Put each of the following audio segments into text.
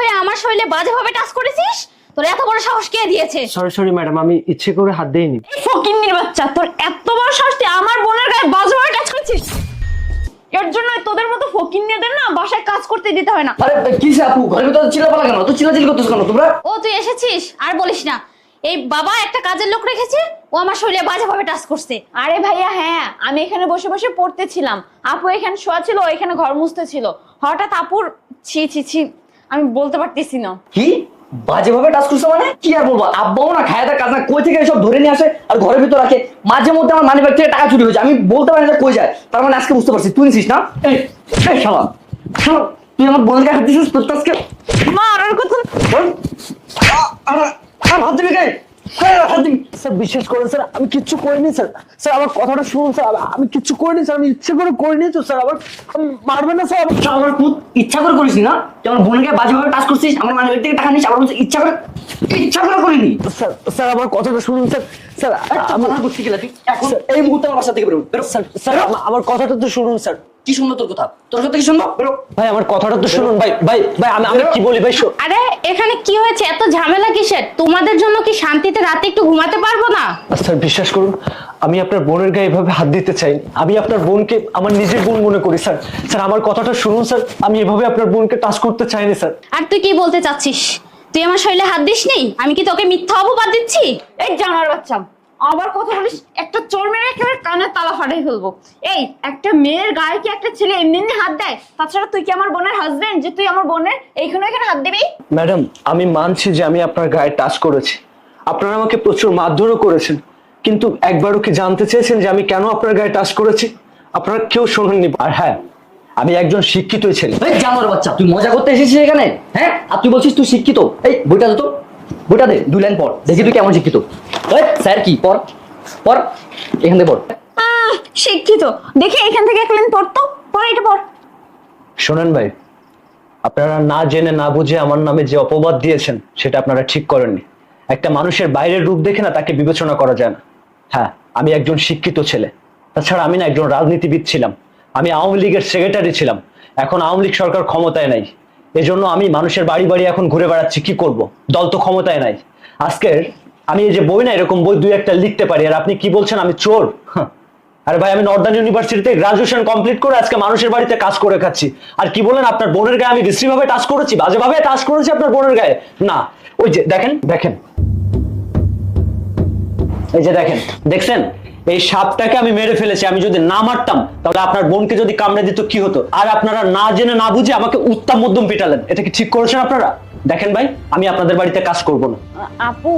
হয়ে আমার শরীরে বাজেভাবে টাচ করেছিস? তোর এত বড় সাহস কে দিয়েছে? সরি সরি ম্যাডাম আমি ইচ্ছে করে হাত দিইনি। ফকিন্নির বাচ্চা তোর এত বড় সাহস তুই আমার বোনের গায়ে বাজেভাবে টাচ করছিস? এর জন্য তোদের মতো ফকিন্নিদের না বাসায় কাজ করতে দিতে হয় না। আরে কি সে আপু ঘরের ভিতরে চিল্লাপালা কেন? তো চিল্লাচিল্লি করতেছ কেন তোমরা? ও তুই এসেছিস? আর বলিস না। এই বাবা একটা কাজের লোক রেখেছে ও আমার শরীরে বাজেভাবে টাচ করছে। আরে ভাইয়া হ্যাঁ আমি এখানে বসে বসে পড়তেছিলাম। আপু এখানে শোয়া ছিল ও এখানে ঘর মুছতে ছিল হঠাৎ আপুর ছি ছি ছি আমি বলতে পারতেছি না। কি? বাজেভাবে টাচ করছ মানে? কি আর বলব? আব্বাও না খায় কাজ না কই থেকে সব ধরে নিয়ে আসে আর ঘরের ভিতর রাখে? মাঝে মধ্যে আমার মানি ব্যাগ থেকে টাকা চুরি হয়েছে আমি বলতে পারি না যে কই যায়। তার মানে আজকে বুঝতে পারছি। তুই নিছিস না? এই শালা। শালা তুই আমার বোনের গায়ে হাত দিছিস তোর তো আজকে মা আর কত কথা আর- আর হাত দিবি গায়ে হ্যাঁ, হাত স্যার বিশ্বাস করেন স্যার আমি কিচ্ছু করিনি স্যার। স্যার আমার কথাটা শুনুন স্যার আমি- কিচ্ছু করিনি স্যার আমি ইচ্ছে করে করিনি তো স্যার আবার আম, মারবেন না স্যার আমার- ইচ্ছা করে করিস না। আমার বোনের বাজেভাবে টাচ করছিস আমার মানি থেকে টাকা নিস আবার ইচ্ছা করে ইচ্ছা করে করিনি। স্যার স্যার আমার কথাটা শুনুন স্যার স্যার আমি আমার করতে গেলে তুই এখন এই মুহূর্তে আমার বাসা থেকে বেরো স্যার স্যার আমার কথাটা তো শুনুন স্যার। কি সুন্দর তোর কথা? তোর কথা কি বেরো ভাই আমার কথাটা তো শুনুন। ভাই ভাই ভাই আমি আমি কি বলি? ভাই আরে এখানে কি হয়েছে? এত ঝামেলা কিসের? তোমাদের জন্য কি শান্তিতে রাতে একটু ঘুমাতে পারব না? স্যার বিশ্বাস করুন আমি আপনার বোনের গায়ে এভাবে হাত দিতে চাই আমি আপনার বোনকে আমার নিজের বোন মনে করি স্যার। স্যার আমার কথাটা শুনুন স্যার। আমি এভাবে আপনার বোনকে টাচ করতে চাইনি স্যার। আর তুই কি বলতে চাচ্ছিস? তুই আমার শরীরে হাত দিসনি? আমি কি তোকে মিথ্যা অপবাদ দিচ্ছি? এই জানার বাচ্চা। আবার কথা বলিস একটা চোর মেরে একেবারে কানের তালা ফাটাই ফেলব। এই একটা মেয়ের গায়ে কি একটা ছেলে এমনি এমনি হাত দেয়? তাছাড়া তুই কি আমার বোনের হাজবেন্ড যে তুই আমার বোনের? এইখানে এখানে হাত দিবি? ম্যাডাম আমি মানছি যে আমি আপনার গায়ে টাচ করেছি। আপনারা আমাকে প্রচুর মারধরও করেছেন। কিন্তু একবারও কি জানতে চেয়েছেন যে আমি কেন আপনার গায়ে টাচ করেছি? আপনারা কেউ শোনেননি। আর হ্যাঁ আমি একজন শিক্ষিত ছেলে। এই জানোয়ার বাচ্চা তুই মজা করতে এসেছিস এখানে? হ্যাঁ? আর তুই বলছিস তুই শিক্ষিত। এই বইটা দে তো। বইটা দে দুই লাইন পর দেখি তুই কেমন শিক্ষিত। স্যার কি পর পর এখান থেকে পর শিক্ষিত দেখি এখান থেকে এক লাইন পড়তো পড় এটা পড়। শোনেন ভাই আপনারা না জেনে না বুঝে আমার নামে যে অপবাদ দিয়েছেন সেটা আপনারা ঠিক করেননি। একটা মানুষের বাইরের রূপ দেখে না তাকে বিবেচনা করা যায় না। হ্যাঁ আমি একজন শিক্ষিত ছেলে তাছাড়া আমি না একজন রাজনীতিবিদ ছিলাম। আমি আওয়ামী লীগের সেক্রেটারি ছিলাম। এখন আওয়ামী লীগ সরকার ক্ষমতায় নাই। এজন্য আমি মানুষের বাড়ি বাড়ি এখন ঘুরে বেড়াচ্ছি, কি করব? দল তো ক্ষমতায় নাই। আজকের আমি এই যে বই না, এরকম বই দুই একটা লিখতে পারি, আর আপনি কি বলছেন? আমি চোর। আরে ভাই, আমি নর্দার্ন ইউনিভার্সিটিতে গ্রাজুয়েশন কমপ্লিট করে আজকে মানুষের বাড়িতে কাজ করে খাচ্ছি। আর কি বলেন, আপনার বোনের গায়ে আমি বিশ্রী ভাবে টাচ করেছি? বাজেভাবে টাচ করেছি আপনার বোনের গায়ে? না। ওই যে, দেখেন দেখেন। এই যে দেখেন, দেখছেন? এই সাপটাকে আমি মেরে ফেলেছি আমি যদি না মারতাম তাহলে আপনার বোনকে যদি কামড়ে দিত কি হতো? আর আপনারা না জেনে না বুঝে আমাকে উত্তম মধ্যম পিটালেন। এটা কি ঠিক করেছেন আপনারা? দেখেন ভাই আমি আপনাদের বাড়িতে কাজ করব না। আপু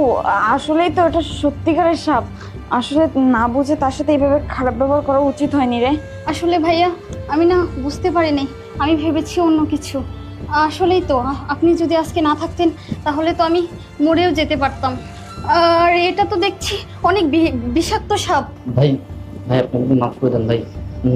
আসলেই তো এটা সত্যিকারের সাপ। আসলে না বুঝে তার সাথে এইভাবে খারাপ ব্যবহার করা উচিত হয়নি রে। আসলে ভাইয়া আমি না বুঝতে পারিনি। আমি ভেবেছি অন্য কিছু। আসলেই তো আপনি যদি আজকে না থাকতেন তাহলে তো আমি মরেও যেতে পারতাম। আর এটা তো দেখছি অনেক বিষাক্ত সাপ। ভাই ভাই আপনি মাফ করে দেন ভাই।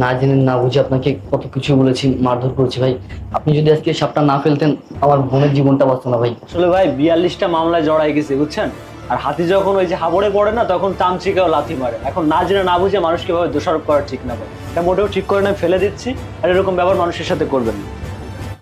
না জেনে না বুঝে আপনাকে কত কিছু বলেছি মারধর করেছি ভাই। আপনি যদি আজকে সাপটা না ফেলতেন আমার বোনের জীবনটা বাঁচতো না ভাই। আসলে ভাই বিয়াল্লিশটা মামলায় জড়াই গেছে বুঝছেন? আর হাতি যখন ওই যে হাবড়ে পড়ে না তখন চামচিকেও লাথি মারে। এখন না জেনে না বুঝে মানুষকে ভাবে দোষারোপ করা ঠিক না ভাই। এটা মোটেও ঠিক করে না ফেলে দিচ্ছি। আর এরকম ব্যবহার মানুষের সাথে করবেন না।